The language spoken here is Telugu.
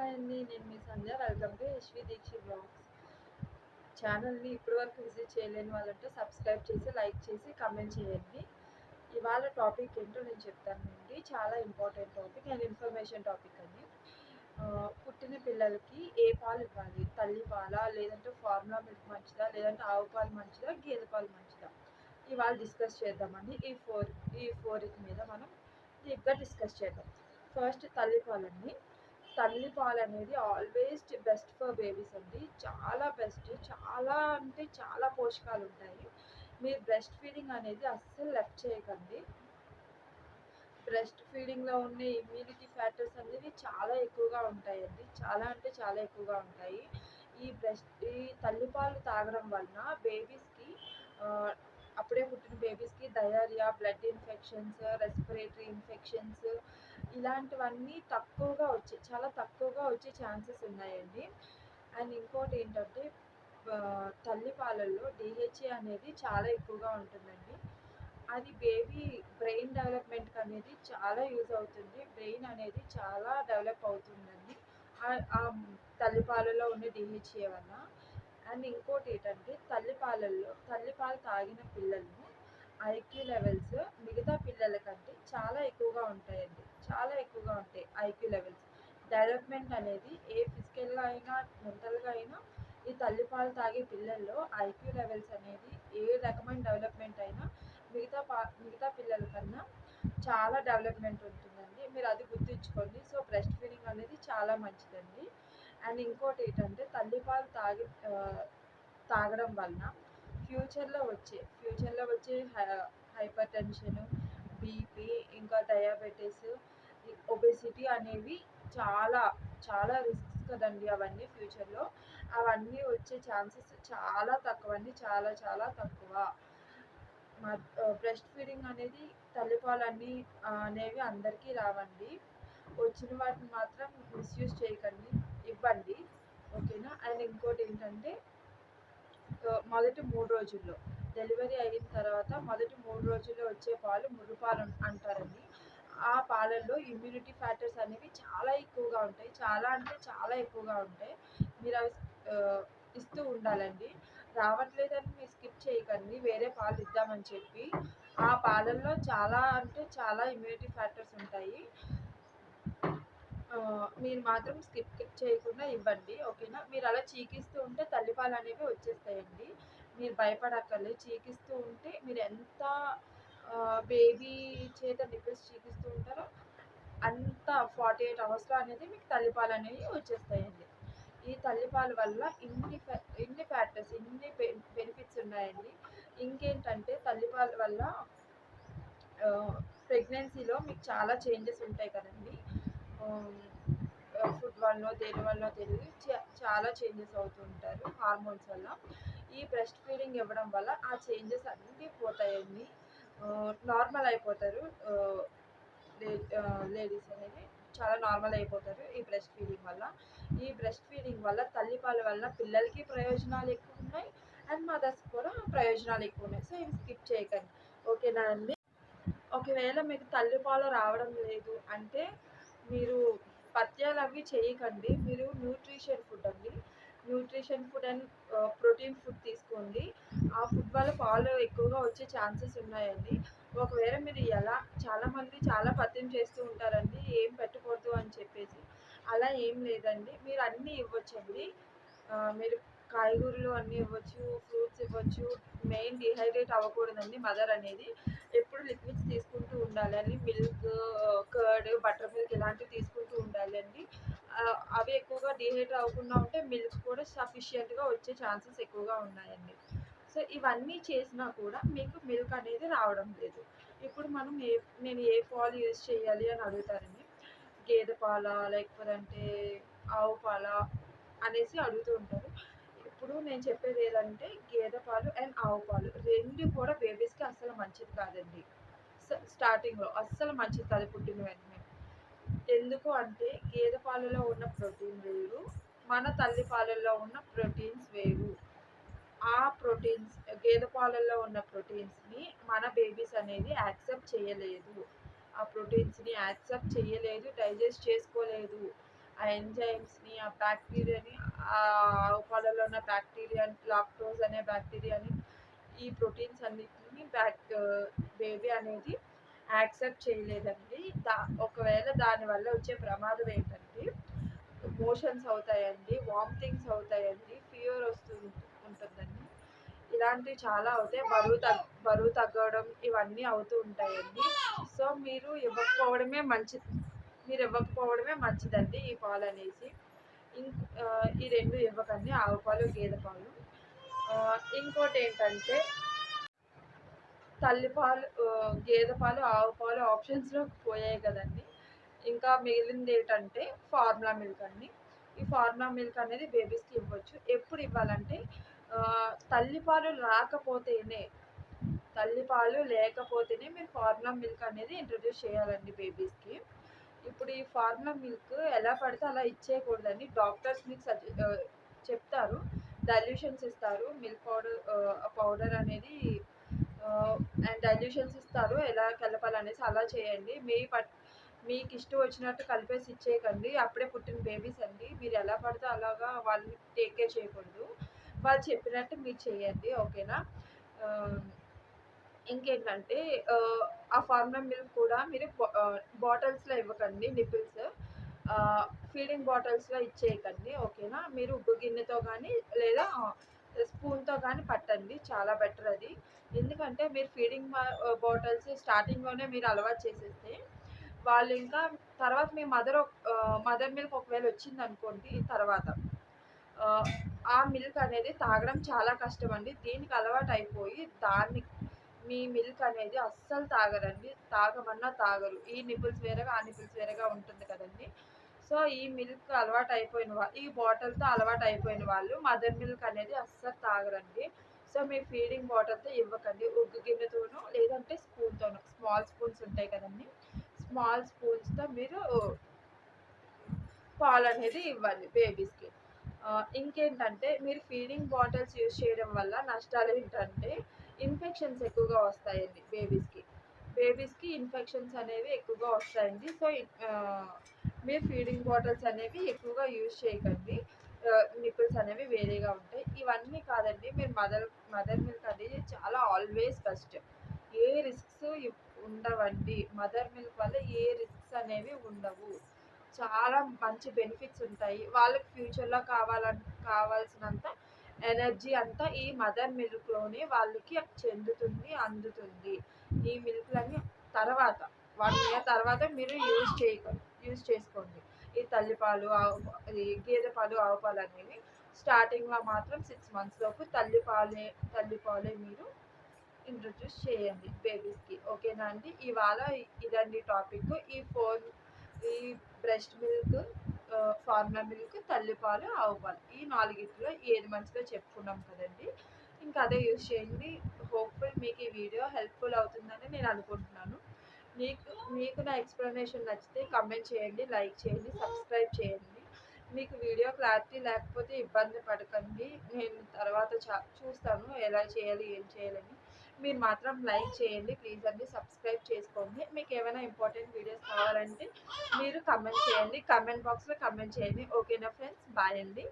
హాయ్ అండి నేను మీ Sandhya. Welcome to Yashvi Dikshit blogs ఛానల్ని ఇప్పటి వరకు విజిట్ చేయలేని వాళ్ళంటే సబ్స్క్రైబ్ చేసి లైక్ చేసి కమెంట్ చేయండి. ఇవాళ టాపిక్ ఏంటో నేను చెప్తానండి చాలా important topic and information topic అండి. పుట్టిన పిల్లలకి ఏ పాలు ఇవ్వాలి? తల్లి పాలా? లేదంటే ఫార్ములా మిల్క్ మంచిదా? లేదంటే ఆవు పాలు మంచిదా? గేదె పాలు మంచిదా? ఇవాళ డిస్కస్ చేద్దామండి. ఈ ఫోర్ ఈ ఫోర్ మీద మనం డీప్గా డిస్కస్ చేద్దాం. ఫస్ట్ తల్లిపాలండి తల్లి పాలు అనేది ఆల్వేస్ బెస్ట్ ఫర్ బేబీస్ అండి. చాలా బెస్ట్ చాలా అంటే చాలా పోషకాలు ఉంటాయి మీరు బ్రెస్ట్ ఫీడింగ్ అనేది అస్సలు లెఫ్ట్ చేయకండి. బ్రెస్ట్ ఫీడింగ్లో ఉండే ఇమ్యూనిటీ ఫ్యాక్టర్స్ అనేవి చాలా ఎక్కువగా ఉంటాయండి. చాలా అంటే చాలా ఎక్కువగా ఉంటాయి. ఈ బ్రెస్ట్ ఈ తల్లిపాలు తాగడం వలన బేబీస్కి అప్పుడే పుట్టిన బేబీస్కి diarrhoea blood infections respiratory infections ఇలాంటివన్నీ తక్కువగా వచ్చే చాలా తక్కువగా వచ్చే ఛాన్సెస్ ఉన్నాయండి. అండ్ ఇంకోటి ఏంటంటే తల్లిపాలల్లో డిహెచ్ఏ అనేది చాలా ఎక్కువగా ఉంటుందండి. అది బేబీ బ్రెయిన్ డెవలప్మెంట్కి అనేది చాలా యూజ్ అవుతుంది. బ్రెయిన్ అనేది చాలా డెవలప్ అవుతుందండి. ఆ- తల్లిపాలలో ఉన్న డిహెచ్ఏ వల్ల. అండ్ ఇంకోటి ఏంటంటే తల్లిపాలల్లో తల్లిపాలు తాగిన పిల్లలు ఐక్యూ లెవెల్స్ మిగతా పిల్లల కంటే చాలా ఎక్కువగా ఉంటాయండి. చాలా ఎక్కువగా ఉంటాయి ఐక్యూ లెవెల్స్. డెవలప్మెంట్ అనేది ఏ ఫిజికల్గా అయినా మెంటల్గా అయినా ఈ తల్లిపాలు తాగే పిల్లల్లో ఐక్యూ లెవెల్స్ అనేది ఏ రకమైన డెవలప్మెంట్ అయినా మిగతా పా మిగతా పిల్లల కన్నా చాలా డెవలప్మెంట్ ఉంటుందండి. మీరు అది గుర్తుంచుకోండి. సో బ్రెస్ట్ ఫీడింగ్ అనేది చాలా మంచిదండి. అండ్ ఇంకోటి ఏంటంటే తల్లిపాలు తాగి తాగడం వలన ఫ్యూచర్లో వచ్చే ఫ్యూచర్లో వచ్చే హైపర్ టెన్షన్ బీపీ ఇంకా డయాబెటీస్ ఒబెసిటీ అనేవి చాలా చాలా రిస్క్స్ కదండి అవన్నీ ఫ్యూచర్లో. అవన్నీ వచ్చే ఛాన్సెస్ చాలా తక్కువ అండి చాలా చాలా తక్కువ. బ్రెస్ట్ ఫీడింగ్ అనేది తల్లిపాలు అన్నీ అనేవి అందరికీ రావండి. వచ్చిన వాటిని మాత్రం మిస్యూజ్ చేయకండి. ఇవ్వండి. ఓకేనా? అండ్ ఇంకోటి ఏంటంటే మొదటి మూడు రోజుల్లో. డెలివరీ అయిన తర్వాత మొదటి మూడు రోజుల్లో వచ్చే పాలు మురుపాలు అంటారండి. ఆ పాలల్లో ఇమ్యూనిటీ ఫ్యాక్టర్స్ అనేవి చాలా ఎక్కువగా ఉంటాయి. చాలా అంటే చాలా ఎక్కువగా ఉంటాయి. మీరు అవి ఇస్తూ ఉండాలండి. రావట్లేదని మీరు స్కిప్ చేయకండి. వేరే పాలు ఇద్దామని చెప్పి. ఆ పాలల్లో చాలా అంటే చాలా ఇమ్యూనిటీ ఫ్యాక్టర్స్ ఉంటాయి. మీరు మాత్రం స్కిప్ చేయకుండా ఇవ్వండి ఓకేనా? మీరు అలా చీకిస్తూ ఉంటే తల్లిపాలు అనేవి వచ్చేస్తాయండి. మీరు భయపడక్కర్లేదు. చీకిస్తూ ఉంటే మీరు ఎంత బేబీ చేత నిప్పిల్స్ చీకిస్తూ ఉంటారో అంత ఫార్టీ ఎయిట్ అవర్స్లో అనేది మీకు తల్లిపాలు అనేవి వచ్చేస్తాయండి. ఈ తల్లిపాలు వల్ల ఇన్ని ఫ్యా ఇన్ని ఫ్యాక్టర్స్ ఇన్ని బెనిఫిట్స్ ఉన్నాయండి. ఇంకేంటంటే తల్లిపాలు వల్ల ప్రెగ్నెన్సీలో మీకు చాలా చేంజెస్ ఉంటాయి కదండి. ఫుడ్ వల్ల దేని వల్ల తెలియదు. చాలా చేంజెస్ అవుతుంటారు హార్మోన్స్ వల్ల. ఈ బ్రెస్ట్ ఫీడింగ్ ఇవ్వడం వల్ల ఆ చేంజెస్ అన్నీ పోతాయండి. నార్మల్ అయిపోతారు. లేడీస్ అనేది చాలా నార్మల్ అయిపోతారు ఈ బ్రెస్ట్ ఫీడింగ్ వల్ల. ఈ బ్రెస్ట్ ఫీడింగ్ వల్ల తల్లిపాల వల్ల పిల్లలకి ప్రయోజనాలు ఎక్కువ ఉన్నాయి. అండ్ మదర్స్ కూడా ప్రయోజనాలు ఎక్కువ ఉన్నాయి. సో ఇవి స్కిప్ చేయకండి. ఓకేనా అండి? ఒకవేళ మీకు తల్లిపాలు రావడం లేదు అంటే మీరు పత్యాలు అవి చేయకండి. మీరు న్యూట్రిషన్ ఫుడ్ అండి. Nutrition food and protein food తీసుకోండి. ఆ ఫుడ్ వల్ల పాలు ఎక్కువగా వచ్చే ఛాన్సెస్ ఉన్నాయండి. ఒకవేళ మీరు ఎలా చాలామంది చాలా పత్యం చేస్తూ ఉంటారండి. ఏం పెట్టకూడదు అని చెప్పేసి. అలా ఏం లేదండి. మీరు అన్నీ ఇవ్వచ్చండి. మీరు కాయగూరలు అన్నీ ఇవ్వచ్చు ఫ్రూట్స్ ఇవ్వచ్చు. మెయిన్ డిహైడ్రేట్ అవ్వకూడదండి మదర్ అనేది. ఎప్పుడు లిక్విడ్స్ తీసుకుంటూ ఉండాలి. అని మిల్క్ కర్డ్ బటర్ మిల్క్ ఇలాంటివి తీసుకుంటూ ఉండాలండి. అవి ఎక్కువగా డిహైడ్రేట్ అవ్వకుండా ఉంటే మిల్క్ కూడా సఫిషియెంట్గా వచ్చే ఛాన్సెస్ ఎక్కువగా ఉన్నాయండి. సో ఇవన్నీ చేసినా కూడా మీకు మిల్క్ అనేది రావడం లేదు. ఇప్పుడు మనం ఏ నేను ఏ పాలు యూజ్ చేయాలి అని అడుగుతారండి. గేదె పాల లేకపోతే అంటే ఆవు పాల అనేసి అడుగుతూ ఉంటారు. ఇప్పుడు నేను చెప్పేది ఏదంటే గేదె పాలు అండ్ ఆవు పాలు రెండు కూడా బేబీస్కి అస్సలు మంచిది కాదండి. స్టార్టింగ్లో అస్సలు మంచిది కాదు పుట్టిన వెంటనే ఎందుకు అంటే గేదె పాలలో ఉన్న ప్రోటీన్ వేరు మన తల్లి పాలల్లో ఉన్న ప్రోటీన్స్ వేరు. ఆ ప్రోటీన్స్ గేదె పాలల్లో ఉన్న ప్రోటీన్స్ని మన బేబీస్ అనేది యాక్సెప్ట్ చేయలేదు. ఆ ప్రోటీన్స్ని యాక్సెప్ట్ చేయలేదు డైజెస్ట్ చేసుకోలేదు. ఆ ఎంజైమ్స్ని ఆ బ్యాక్టీరియాని ఆ ఆవు పాలలో ఉన్న బ్యాక్టీరియా లాక్టోజ్ అనే బ్యాక్టీరియాని ఈ ప్రోటీన్స్ అన్నిటిని బ్యాక్ బేబీ అనేది యాక్సెప్ట్ చేయలేదండి. దా ఒకవేళ దానివల్ల వచ్చే ప్రమాదం ఏంటంటే మోషన్స్ అవుతాయండి వామిటింగ్స్ అవుతాయండి ఫీవర్ వస్తూ ఉంటుందండి. ఇలాంటివి చాలా అవుతాయి. బరువు తగ్ బరువు తగ్గడం ఇవన్నీ అవుతూ ఉంటాయండి. సో మీరు ఇవ్వకపోవడమే మంచిది మీరు ఇవ్వకపోవడమే మంచిదండి ఈ పాలు అనేసి. ఇం ఈ రెండు ఇవ్వకండి. ఆవు పాలు గేదె పాలు. ఇంకోటి ఏంటంటే తల్లిపాలు గేదె పాలు ఆవు పాలు ఆప్షన్స్లో పోయాయి కదండి. ఇంకా మిగిలింది ఏంటంటే ఫార్ములా మిల్క్ అండి. ఈ ఫార్ములా మిల్క్ అనేది బేబీస్కి ఇవ్వచ్చు. ఎప్పుడు ఇవ్వాలంటే తల్లిపాలు రాకపోతేనే తల్లిపాలు లేకపోతేనే మీరు ఫార్ములా మిల్క్ అనేది ఇంట్రడ్యూస్ చేయాలండి బేబీస్కి ఇప్పుడు ఈ ఫార్ములా మిల్క్ ఎలా పడితే అలా ఇచ్చేయకూడదండి. డాక్టర్స్ మీకు చెప్తారు. డైల్యూషన్స్ ఇస్తారు. మిల్క్ పౌడర్ పౌడర్ అనేది అండ్ డైల్యూషన్స్ ఇస్తారు. ఎలా కలపాలనేసి అలా చేయండి. మీ పట్ మీకు ఇష్టం వచ్చినట్టు కలిపేసి ఇచ్చేయకండి. అప్పుడే పుట్టిన బేబీస్ అండి. మీరు ఎలా పడితే అలాగా వాళ్ళని టేక్ కేర్ చేయకూడదు. వాళ్ళు చెప్పినట్టు మీరు చేయండి. ఓకేనా? ఇంకేంటంటే ఆ ఫార్మల్ మిల్క్ కూడా మీరు బాటిల్స్లో ఇవ్వకండి. నిపిల్స్ ఫీడింగ్ బాటిల్స్లో ఇచ్చేయకండి. ఓకేనా? మీరు ఉబ్బు గిన్నెతో కానీ లేదా స్పూన్తో కానీ పట్టండి చాలా బెటర్ అది. ఎందుకంటే మీరు ఫీడింగ్ బాటిల్స్ స్టార్టింగ్లోనే మీరు అలవాటు చేసేస్తే వాళ్ళు ఇంకా తర్వాత మీ మదర్ మదర్ మిల్క్ ఒకవేళ వచ్చింది అనుకోండి తర్వాత ఆ మిల్క్ అనేది తాగడం చాలా కష్టం అండి. దీనికి అలవాటు అయిపోయి దాన్ని మీ మిల్క్ అనేది అస్సలు తాగరండి. తాగమన్నా తాగరు. ఈ నిపుల్స్ వేరేగా ఆ నిపుల్స్ వేరేగా ఉంటుంది కదండి. సో ఈ మిల్క్ అలవాటు అయిపోయిన వాళ్ళు ఈ బాటిల్తో అలవాటు అయిపోయిన వాళ్ళు మదర్ మిల్క్ అనేది అస్సలు తాగరండి. సో మీ ఫీడింగ్ బాటిల్తో ఇవ్వకండి. ఉగ్గు గిన్నెతోనూ లేదంటే స్పూన్తోనూ స్మాల్ స్పూన్స్ ఉంటాయి కదండి. స్మాల్ స్పూన్స్తో మీరు పాలు అనేది ఇవ్వండి బేబీస్కి ఇంకేంటంటే మీరు ఫీడింగ్ బాటిల్స్ యూజ్ చేయడం వల్ల నష్టాలు ఏంటంటే ఇన్ఫెక్షన్స్ ఎక్కువగా వస్తాయండి బేబీస్కి బేబీస్కి ఇన్ఫెక్షన్స్ అనేవి ఎక్కువగా వస్తాయండి. సో మీరు ఫీడింగ్ బాటిల్స్ అనేవి ఎక్కువగా యూజ్ చేయకండి. నిపుల్స్ అనేవి వేరేగా ఉంటాయి. ఇవన్నీ కాదండి మీరు మదర్ మదర్ మిల్క్ అనేది చాలా ఆల్వేస్ బెస్ట్. ఏ రిస్క్స్ ఉండవండి. మదర్ మిల్క్ వల్ల ఏ రిస్క్స్ అనేవి ఉండవు. చాలా మంచి బెనిఫిట్స్ ఉంటాయి. వాళ్ళకి ఫ్యూచర్లో కావాలని కావాల్సినంత ఎనర్జీ అంతా ఈ మదర్ మిల్క్లోనే వాళ్ళకి చెందుతుంది అందుతుంది. ఈ మిల్క్లన్నీ తర్వాత వన్ ఇయర్ తర్వాత మీరు యూజ్ చేయకండి. యూజ్ చేసుకోండి. ఈ తల్లిపాలు ఆవు ఈ గేదె పాలు ఆవు పాలు అనేవి స్టార్టింగ్లో మాత్రం సిక్స్ మంత్స్ లోపు తల్లిపాలే తల్లిపాలే మీరు ఇంట్రడ్యూస్ చేయండి బేబీస్కి ఓకేనా అండి? ఇవాళ ఇదండి టాపిక్ ఈ ఫోన్ ఈ బ్రెస్ట్ మిల్క్ ఫార్ములా మిల్క్ తల్లిపాలు ఆవు పాలు ఈ నాలుగిట్లో ఏది మంచిదో చెప్పుకున్నాం కదండి. ఇంకా అదే యూజ్ చేయండి. హోప్ఫుల్ మీకు ఈ వీడియో హెల్ప్ఫుల్ అవుతుందని నేను అనుకుంటున్నాను. మీకు మీకు నా ఎక్స్ప్లెనేషన్ నచ్చితే కమెంట్ చేయండి లైక్ చేయండి సబ్స్క్రైబ్ చేయండి. మీకు వీడియో క్లారిటీ లేకపోతే ఇబ్బంది పడకండి. నేను తర్వాత చూస్తాను ఎలా చేయాలి ఏం చేయాలని. మీరు మాత్రం లైక్ చేయండి ప్లీజ్ అండి సబ్స్క్రైబ్ చేసుకోండి. మీకు ఏమైనా ఇంపార్టెంట్ వీడియోస్ కావాలంటే మీరు కమెంట్ చేయండి. కమెంట్ బాక్స్లో కమెంట్ చేయండి. ఓకేనా ఫ్రెండ్స్ బాయ్ అండి.